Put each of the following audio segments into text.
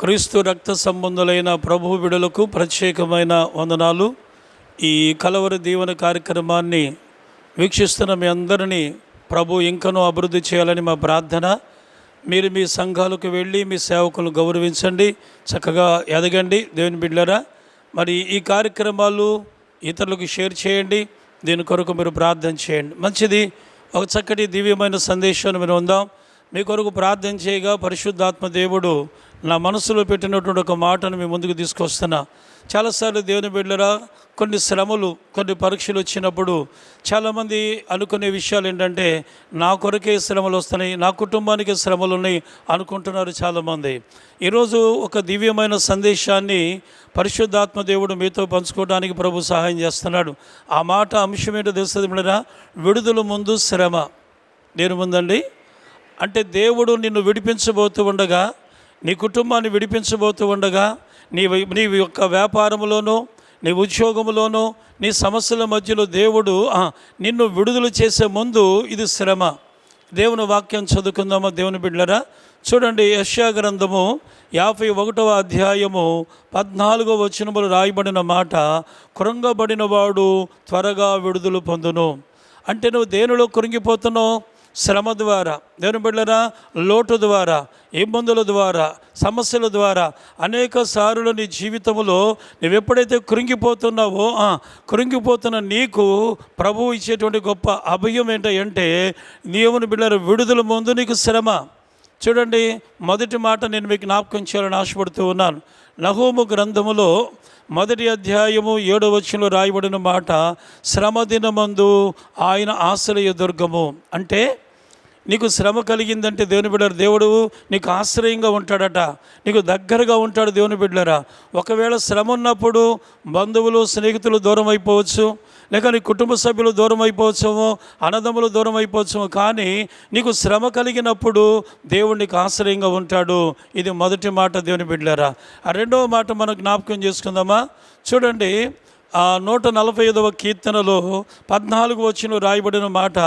క్రీస్తు రక్త సంబంధులైన ప్రభు బిడులకు ప్రత్యేకమైన వందనాలు. ఈ కలవరి దీవెన కార్యక్రమాన్ని వీక్షిస్తున్న మీ అందరినీ ప్రభు ఇంకనూ అభివృద్ధి చేయాలని మా ప్రార్థన. మీరు మీ సంఘాలకు వెళ్ళి మీ సేవకులను గౌరవించండి చక్కగా ఎదగండి. దేవుని బిడ్డరా మరి ఈ కార్యక్రమాలు ఇతరులకు షేర్ చేయండి. దీని కొరకు మీరు ప్రార్థన చేయండి. మంచిది. ఒక చక్కటి దివ్యమైన సందేశాన్ని మీరు ఉందాం. మీ కొరకు ప్రార్థన చేయగా పరిశుద్ధాత్మ దేవుడు నా మనసులో పెట్టినటువంటి ఒక మాటను మీ ముందుకు తీసుకొస్తున్నా. చాలాసార్లు దేవుని బిడ్డరా కొన్ని శ్రమలు కొన్ని పరీక్షలు వచ్చినప్పుడు చాలామంది అనుకునే విషయాలు ఏంటంటే నా కొరకే శ్రమలు వస్తున్నాయి నా కుటుంబానికి శ్రమలు ఉన్నాయి అనుకుంటున్నారు చాలామంది. ఈరోజు ఒక దివ్యమైన సందేశాన్ని పరిశుద్ధాత్మ దేవుడు మీతో పంచుకోవడానికి ప్రభు సహాయం చేస్తున్నాడు. ఆ మాట అంశం ఏంటో తెలుస్తుంది బిడ్డరా విడుదల ముందు శ్రమ. దేని ముందండి. అంటే దేవుడు నిన్ను విడిపించబోతూ ఉండగా నీ కుటుంబాన్ని విడిపించబోతూ ఉండగా నీ వై- నీ యొక్క వ్యాపారంలోనూ నీ ఉద్యోగంలోనూ నీ సమస్యల మధ్యలో దేవుడు నిన్ను విడుదల చేసే ముందు ఇది శ్రమ. దేవుని వాక్యం చదువుకుందామా దేవుని బిడ్డరా చూడండి యశ్యా గ్రంథము యాభై ఒకటవ అధ్యాయము పద్నాలుగో వచనములు రాయబడిన మాట కృంగబడిన వాడు త్వరగా విడుదల పొందును. అంటే నువ్వు దేనిలో కృంగిపోతున్నావు? శ్రమ ద్వారా దేవుని బిడ్డరా లోటు ద్వారా ఇబ్బందుల ద్వారా సమస్యల ద్వారా అనేక సార్లు నీ జీవితంలో నువ్వు ఎప్పుడైతే కృంగిపోతున్నావో కృంగిపోతున్న నీకు ప్రభువు ఇచ్చేటువంటి గొప్ప అభయం ఏంటంటే దేవుని బిడ్డల విడుదల ముందు నీకు శ్రమ. చూడండి మొదటి మాట నేను మీకు జ్ఞాపకం చేయాలని ఆశపడుతూ ఉన్నాను. నహోము గ్రంథములో మొదటి అధ్యాయము ఏడవ వచ్చంలో రాయబడిన మాట శ్రమ దినమందు ఆయన ఆశ్రయ దుర్గము. అంటే నీకు శ్రమ కలిగిందంటే దేవుని బిడ్డరు దేవుడు నీకు ఆశ్రయంగా ఉంటాడట. నీకు దగ్గరగా ఉంటాడు దేవుని బిడ్డరా ఒకవేళ శ్రమ ఉన్నప్పుడు బంధువులు స్నేహితులు దూరం అయిపోవచ్చు లేక నీ కుటుంబ సభ్యులు దూరం అయిపోవచ్చేమో అన్నదమ్ములు దూరం అయిపోవచ్చేమో కానీ నీకు శ్రమ కలిగినప్పుడు దేవుడు నీకు ఆశ్రయంగా ఉంటాడు. ఇది మొదటి మాట దేవుని బిడ్డరా ఆ రెండవ మాట మనం జ్ఞాపకం చేసుకుందామా? చూడండి ఆ నూట నలభై ఐదవ కీర్తనలో పద్నాలుగు వచ్చిన రాయబడిన మాట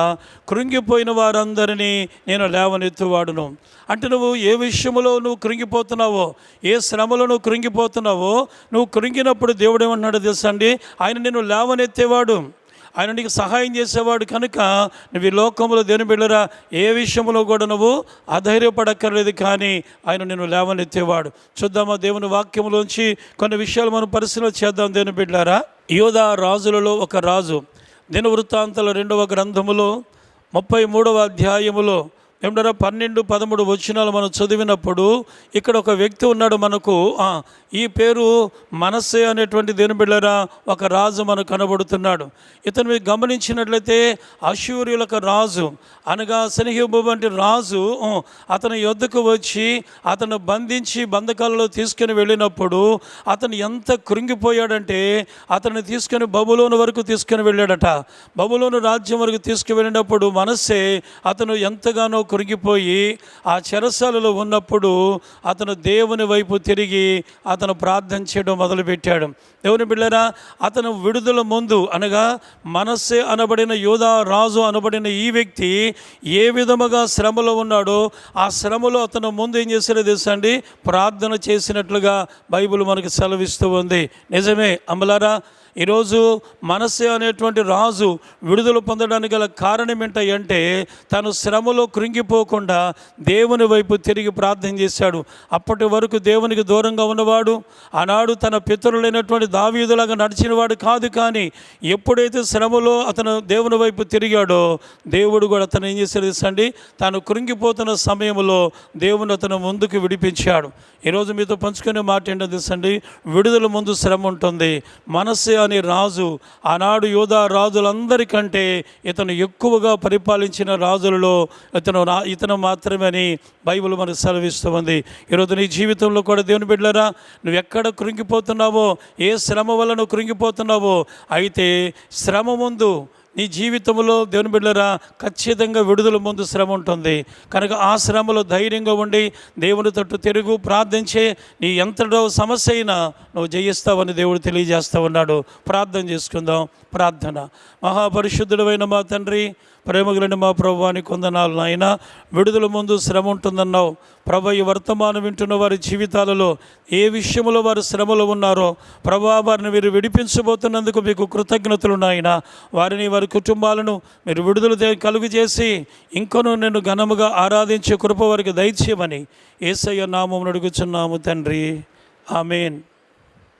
కృంగిపోయిన వారందరినీ నేను లేవనెత్తువాడును. అంటే నువ్వు ఏ విషయంలో నువ్వు కృంగిపోతున్నావో ఏ శ్రమలో నువ్వు కృంగిపోతున్నావో నువ్వు కృంగినప్పుడు దేవుడు ఏమన్నాడు తెలుసండి ఆయన నేను లేవనెత్తేవాడు. ఆయన నీకు సహాయం చేసేవాడు కనుక నువ్వు ఈ లోకంలో దేని బిళ్ళరా ఏ విషయంలో కూడా నువ్వు అధైర్యపడక్కర్లేదు కానీ ఆయన నిన్ను లేవనెత్తేవాడు. చూద్దామా దేవుని వాక్యంలోంచి కొన్ని విషయాలు మనం పరిశీలన చేద్దాం దేని బిడ్డారా యోధా రాజులలో ఒక రాజు. దినవృత్తాంతల రెండవ గ్రంథములో ముప్పై మూడవ అధ్యాయములో ఏమిటారా పన్నెండు పదమూడు వచనాలు మనం చదివినప్పుడు ఇక్కడ ఒక వ్యక్తి ఉన్నాడు మనకు ఈ పేరు మనస్సే అనేటువంటి దేని బిళ్ళరా ఒక రాజు మనకు కనబడుతున్నాడు. ఇతను మీరు గమనించినట్లయితే అశూర్యులకు రాజు అనగా సనిహిబు వంటి రాజు అతని యొద్దకు వచ్చి అతను బంధించి బంధకాలలో తీసుకుని వెళ్ళినప్పుడు అతను ఎంత కృంగిపోయాడంటే అతన్ని తీసుకొని బబులోను వరకు తీసుకుని వెళ్ళాడట. బబులోను రాజ్యం వరకు తీసుకువెళ్ళినప్పుడు మనస్సే అతను ఎంతగానో కృంగిపోయి ఆ చెరసాలలో ఉన్నప్పుడు అతను దేవుని వైపు తిరిగి అతను ప్రార్థన చేయడం మొదలుపెట్టాడు. దేవుని బిళ్ళరా అతను విడుదల ముందు అనగా మనస్సే అనబడిన యోధా రాజు అనబడిన ఈ వ్యక్తి ఏ విధముగా శ్రమలో ఉన్నాడో ఆ శ్రమలో అతను ముందు ఏం చేశాడో తెలుసండి ప్రార్థన చేసినట్లుగా బైబిల్ మనకు సెలవిస్తూ ఉంది. నిజమే అమలారా ఈరోజు మనస్సే అనేటువంటి రాజు విడుదల పొందడానికి గల కారణం ఏంటంటే తను శ్రమలో కృంగిపోకుండా దేవుని వైపు తిరిగి ప్రార్థన చేశాడు. అప్పటి వరకు దేవునికి దూరంగా ఉన్నవాడు ఆనాడు తన పితరులైనటువంటి దావీదులాగా నడిచినవాడు కాదు కానీ ఎప్పుడైతే శ్రమలో అతను దేవుని వైపు తిరిగాడో దేవుడు కూడా అతను ఏం చేశాడు తెలుసా తాను కృంగిపోతున్న సమయంలో దేవుని అతను ముందుకు విడిపించాడు. ఈరోజు మీతో పంచుకునే మాట ఏంటో తెలుసండి? విడుదల ముందు శ్రమ ఉంటుంది మనస్సే అనే రాజు ఆనాడు యోధా రాజులందరికంటే ఇతను ఎక్కువగా పరిపాలించిన రాజులలో ఇతను రా- ఇతను మాత్రమే అని బైబిల్ మనకు సెలవిస్తుంది. ఈరోజు నీ జీవితంలో కూడా దేవుని బిడ్డలరా నువ్వు ఎక్కడ కృంగిపోతున్నావో ఏ శ్రమ వల్ల నువ్వు కృంగిపోతున్నావో అయితే శ్రమ ముందు నీ జీవితంలో దేవుని బిడ్డరా ఖచ్చితంగా విడుదల ముందు శ్రమ ఉంటుంది. కనుక ఆ శ్రమలో ధైర్యంగా ఉండి దేవుని తట్టు తిరుగు ప్రార్థించే నీ ఎంతటో సమస్య అయినా నువ్వు జయిస్తావని దేవుడు తెలియజేస్తూ ఉన్నాడు. ప్రార్థన చేసుకుందాం. ప్రార్థన. మహాపరిశుద్ధుడమైన మా తండ్రి ప్రేమగలని మా ప్రభువాని కొందనాలు నాయన. విడుదల ముందు శ్రమ ఉంటుందన్నావు. ప్రభు ఈ వర్తమానం వింటున్న వారి జీవితాలలో ఏ విషయంలో వారు శ్రమలో ఉన్నారో ప్రభా వారిని మీరు విడిపించబోతున్నందుకు మీకు కృతజ్ఞతలు నాయన. వారిని వారి కుటుంబాలను మీరు విడుదల కలుగు చేసి ఇంకనూ నేను ఘనముగా ఆరాధించే కృప వారికి దయచేయమని ఏసయ్య నామం అడుగుచున్నాము తండ్రి. ఆమెన్.